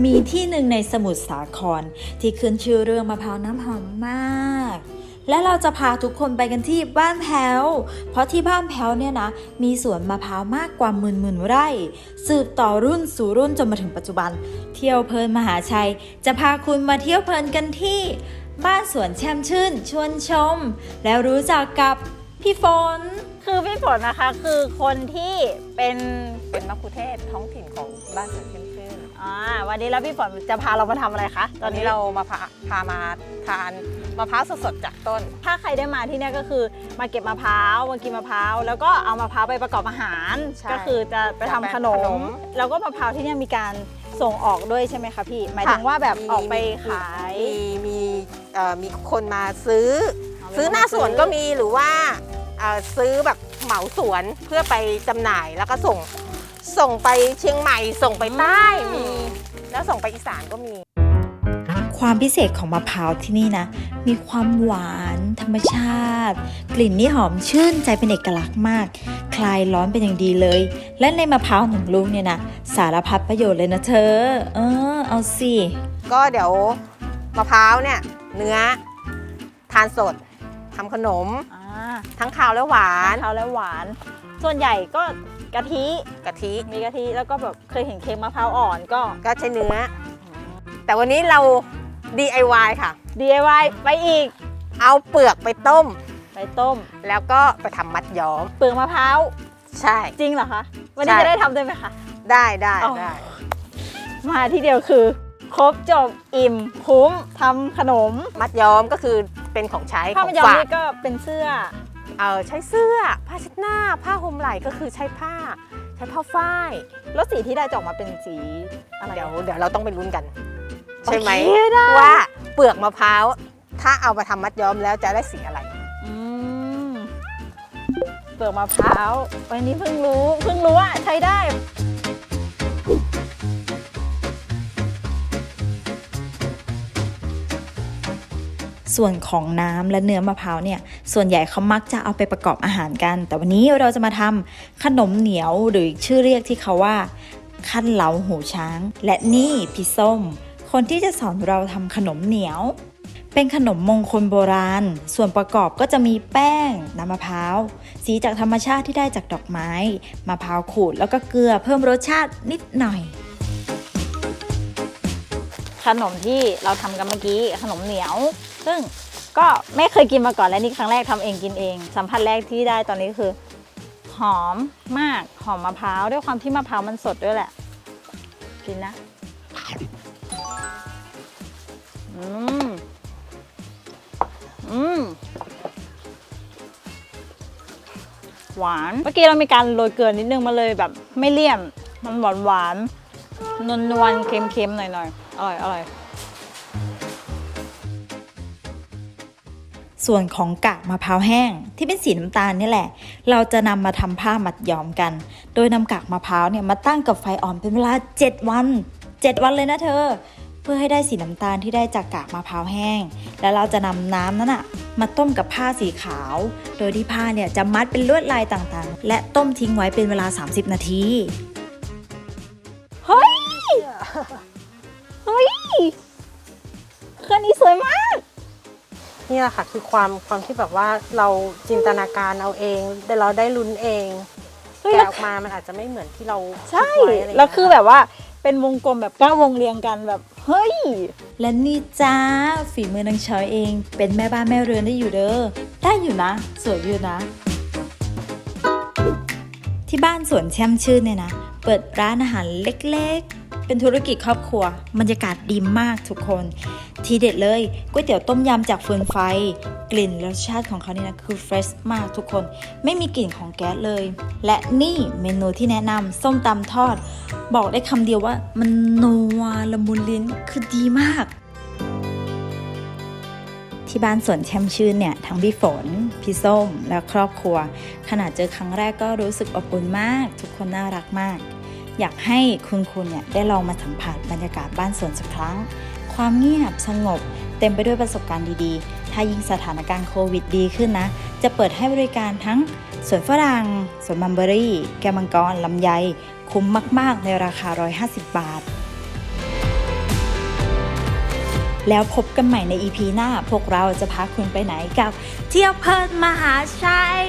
มีที่หนึ่งในสมุทรสาคร ที่ขึ้นชื่อเรื่องมะพร้าวน้ำหอมมาก และเราจะพาทุกคนไปกันที่บ้านแพ้ว เพราะที่บ้านแพ้วเนี่ยนะ มีสวนมะพร้าวมากกว่าหมื่นหมื่นไร่ สืบต่อรุ่นสู่รุ่นจนมาถึงปัจจุบัน เที่ยวเพลินมหาชัย จะพาคุณมาเที่ยวเพลินกันที่ บ้านสวนแช่มชื่น ชวนชม แล้วรู้จักกับพี่ฝนคือพี่ฝนนะคะคือคนที่เป็นเป็นมัคคุเทศท้องถิ่นของบ้านสวนเข้มชื่น อ่าวันนี้แล้วพี่ฝนจะพาเรามาทำอะไรคะตอนนี้เรามาพาพามาทานมะพร้าวสดๆจากต้น ถ้าใครได้มาที่เนี่ยก็คือมาเก็บมะพร้าวมากินมะพร้าวแล้วก็เอามะพร้าวไปประกอบอาหาร ใช่ก็คือจะไปทำขนจะไปทำขนม ม แล้วก็มะพร้าวที่เนี่ยมีการส่งออกด้วยใช่ไหมคะพี่ หมายถึงว่าแบบมีออกไปขายมีมีเอ่อมีคนมาซื้อเอาไปซื้อหน้าสวนซื้อก็มีหรือว่าเอ่อซื้อแบบเหมาสวนเพื่อไปจำหน่ายแล้วก็ส่ง ส่งไปเชียงใหม่ส่งไปใต้มี แล้วส่งไปอีสานก็มี ความพิเศษของมะพร้าวที่นี่นะ มีความหวาน ธรรมชาติ กลิ่นนี่หอมชื่นใจเป็นเอกลักษณ์มาก คลายร้อนเป็นอย่างดีเลย และในมะพร้าวหนึ่งลูกเนี่ยนะสารพัดประโยชน์เลยนะเธอ เออ เอาสิก็เดี๋ยวมะพร้าวเนี่ย เนื้อ ทานสดทำขนม อ่า ทั้งคาวและหวานมะพร้าวและหวาน ส่วนใหญ่ก็กะทิกะทิมีกะทิแล้วก็แบบเคยเห็นเค้กมะพร้าวอ่อนก็ก็ใช้เนื้อ แต่วันนี้เรา DIY ค่ะ DIY ไปอีก เอาเปลือกไปต้ม ไปต้ม แล้วก็ไปทำมัดย้อม เปลือกมะพร้าวใช่ จริงเหรอคะ วันนี้ใช่จะได้ทำด้วยไหมคะ ได้ได้อ๋อได้มาที่เดียวคือ ครบจบอิ่มคุ้มทำขนม มัดย้อมก็คือ เป็นของใช้ขผ้าองมันยอมฝาก นี่ก็เป็นเสื้อ เออใช้เสื้อ ผ้าเช็ดหน้า ผ้าห่มไหล่ก็คือใช้ผ้า ใช้ผ้าฝ้าย แล้วสีที่ได้จะออกมาเป็นสีอะไร เดี๋ยวเดี๋ยวเราต้องไปลุ้นกัน ใช่ไหมโอเคได้ ว่าเปลือกมะพร้าวถ้าเอามาทำมัดย้อมแล้วจะได้สีอะไร อืมเปลือกมะพร้าววันนี้เพิ่งรู้ เพิ่งรู้ว่าใช้ได้ ส่วนของน้ำและเนื้อมะพร้าวเนี่ยส่วนใหญ่เขามักจะเอาไปประกอบอาหารกัน แต่วันนี้เราจะมาทำขนมเหนียวหรือชื่อเรียกที่เขาว่าขั้นเหลาหูช้าง และนี่พี่ส้ม คนที่จะสอนเราทำขนมเหนียว เป็นขนมมงคลโบราณ ส่วนประกอบก็จะมีแป้งน้ำมะพร้าว สีจากธรรมชาติที่ได้จากดอกไม้มะพร้าวขูดแล้วก็เกลือเพิ่มรสชาตินิดหน่อยขนมที่เราทำกันเมื่อกี้ขนมเหนียว ซึ่งก็ไม่เคยกินมาก่อนและนี่ครั้งแรกทำเองกินเอง สัมผัสแรกที่ได้ตอนนี้คือ หอมมากหอมมะพร้าวด้วยความที่มะพร้าวมันสดด้วยแหละ กินนะอืมอืมหวาน เมื่อกี้เรามีการโรยเกลือนิดนึงมาเลยแบบไม่เลี่ยน มันหวานหวานนวลๆเค็มๆหน่อยๆอร่อยอร่อย ส่วนของกากมะพร้าวแห้งที่เป็นสีน้ำตาลนี่แหละ เราจะนำมาทำผ้ามัดย้อมกัน โดยนำกากมะพร้าวเนี่ยมาตั้งกับไฟอ่อนเป็นเวลา 7 วัน 7 วันเลยนะเธอ เพื่อให้ได้สีน้ำตาลที่ได้จากกากมะพร้าวแห้ง แล้วเราจะนำน้ำนั้นอะมาต้มกับผ้าสีขาว โดยที่ผ้าเนี่ยจะมัดเป็นลวดลายต่างๆ และต้มทิ้งไว้เป็นเวลา 30 นาทีเฮ้ยเฮ้ยครื่องนี้สวยมาก นี่แหละค่ะคือความความที่แบบว่าเราจินตนาการเอาเองแต่เราได้ลุ้นเองเฮ้ยแต่แล้ว ออกมามันอาจจะไม่เหมือนที่เราใช่คิดไว้อะไรย่างเงี้ยแล้วคือแบบว่าเป็นวงกลมแบบเก้าวงเรียงกันแบบ เฮ้ย และนี่จ้า ฝีมือนางชอยเอง เป็นแม่บ้านแม่เรือนได้อยู่เด้อได้อยู่นะ สวยอยู่นะ ที่บ้านสวนแช่มชื่นเนี่ยนะ เปิดร้านอาหารเล็กๆ เป็นธุรกิจครอบครัวบรรยากาศดีมากทุกคน ทีเด็ดเลยก๋วยเตี๋ยวต้มยำจากฟืนไฟ กลิ่นรสชาติของเขานี่นะคือเฟรชมากทุกคน ไม่มีกลิ่นของแก๊สเลย และนี่เมนูที่แนะนำส้มตำทอด บอกได้คำเดียวว่ามันนัวละมุนลิ้นคือดีมากที่บ้านสวนแช่มชื่นเนี่ยทั้งพี่ฝน พี่ส้มและครอบครัว ขนาดเจอครั้งแรกก็รู้สึกอบอุ่นมาก ทุกคนน่ารักมาก อยากให้คุณคุณเนี่ยได้ลองมาสัมผัสบรรยากาศบ้านสวนสักครั้ง ความเงียบสงบ เต็มไปด้วยประสบการณ์ดีๆ ถ้ายิ่งสถานการณ์โควิดดีขึ้นนะ จะเปิดให้บริการทั้งสวนฝรั่ง สวนมัมเบอรี่ แกมังกร ลำไย คุ้มมาก ๆ ในราคา 150 บาท แล้วพบกันใหม่ใน EP หน้า พวกเราจะพาคุณไปไหนกับเที่ยวเพลินมหาชัย